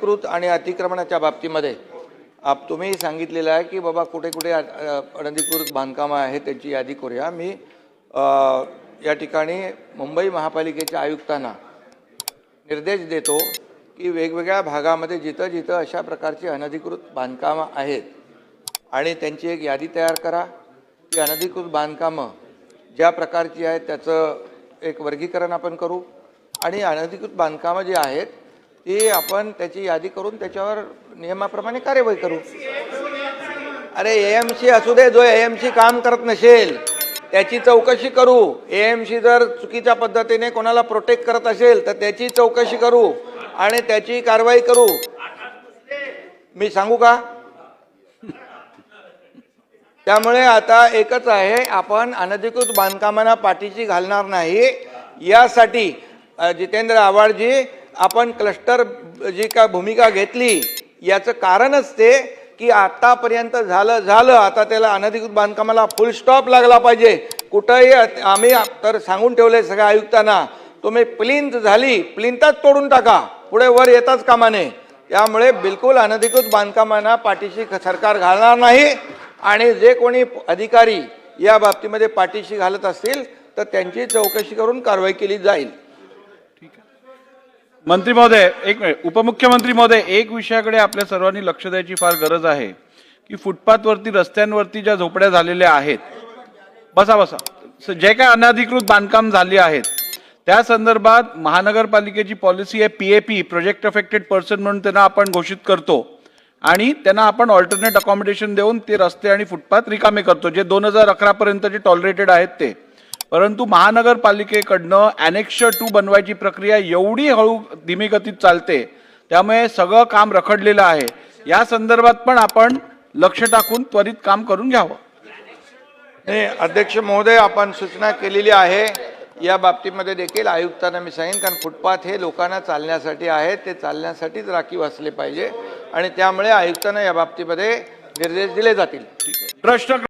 कृत आणि अतिक्रमणाच्या बाबतीमध्ये आप तुम्ही सांगितलेलं आहे की बाबा कुठे कुठे अनधिकृत बांधकामं आहेत त्याची यादी करूया. मी या ठिकाणी मुंबई महापालिकेच्या आयुक्तांना निर्देश देतो की वेगवेगळ्या भागामध्ये जिथं जिथं अशा प्रकारची अनधिकृत बांधकामं आहेत आणि त्यांची एक यादी तयार करा. ती अनधिकृत बांधकामं ज्या प्रकारची आहेत त्याचं एक वर्गीकरण आपण करू. आणि अनधिकृत बांधकामं जी आहेत ती आपण त्याची यादी करून त्याच्यावर नियमाप्रमाणे कार्यवाही करू. अरे ए एम सी असू दे जो ए एम सी काम करत नसेल त्याची चौकशी करू. ए एम सी जर चुकीच्या पद्धतीने कोणाला प्रोटेक्ट करत असेल तर त्याची चौकशी करू आणि त्याची कारवाई करू. मी सांगू का? त्यामुळे आता एकच आहे आपण अनधिकृत बांधकामांना पाठीशी घालणार नाही. यासाठी जितेंद्र आव्हाडजी आपण क्लस्टर जी का भूमिका घेतली याचं कारणच ते की आतापर्यंत झालं झालं. आता त्याला अनधिकृत बांधकामाला फुल स्टॉप लागला पाहिजे. कुठंही आम्ही तर सांगून ठेवले सगळ्या आयुक्तांना तुम्ही प्लिंत झाली प्लिंतच तोडून टाका. पुढे वर येताच कामाने. त्यामुळे बिलकुल अनधिकृत बांधकामांना पाठीशी सरकार घालणार नाही. आणि जे कोणी अधिकारी या बाबतीमध्ये पाठीशी घालत असतील तर त्यांची चौकशी करून कारवाई केली जाईल. मंत्री महोदय एक मिनिट. उपमुख्यमंत्री महोदय एक विषयाकडे आपल्या सर्वांनी लक्ष द्यायची फार गरज आहे की फुटपाथवरती रस्त्यांवरती ज्या झोपड्या झालेल्या आहेत बसा बसा. जे काय अनधिकृत बांधकाम झाली आहेत त्या संदर्भात महानगरपालिकेची पॉलिसी आहे P A P project affected person म्हणून त्यांना आपण घोषित करतो. आणि त्यांना आपण ऑल्टरनेट अकॉमोडेशन देऊन ते रस्ते आणि फुटपाथ रिकामे करतो जे दोन हजार अकरापर्यंत जे टॉलरेटेड आहेत ते. परंतु महानगरपालिकेकडनं अनेक्ष टू बनवायची प्रक्रिया एवढी हळू धीमी गतीत चालते त्यामुळे सगळं काम रखडलेलं आहे. या संदर्भात पण आपण लक्ष टाकून त्वरित काम करून घ्यावं. नाही अध्यक्ष महोदय आपण सूचना केलेली आहे. या बाबतीमध्ये देखील आयुक्तांना मी सांगेन कारण फुटपाथ हे लोकांना चालण्यासाठी आहे ते चालण्यासाठीच राखीव असले पाहिजे. आणि त्यामुळे आयुक्तांना या बाबतीमध्ये निर्देश दिले जातील. प्रश्न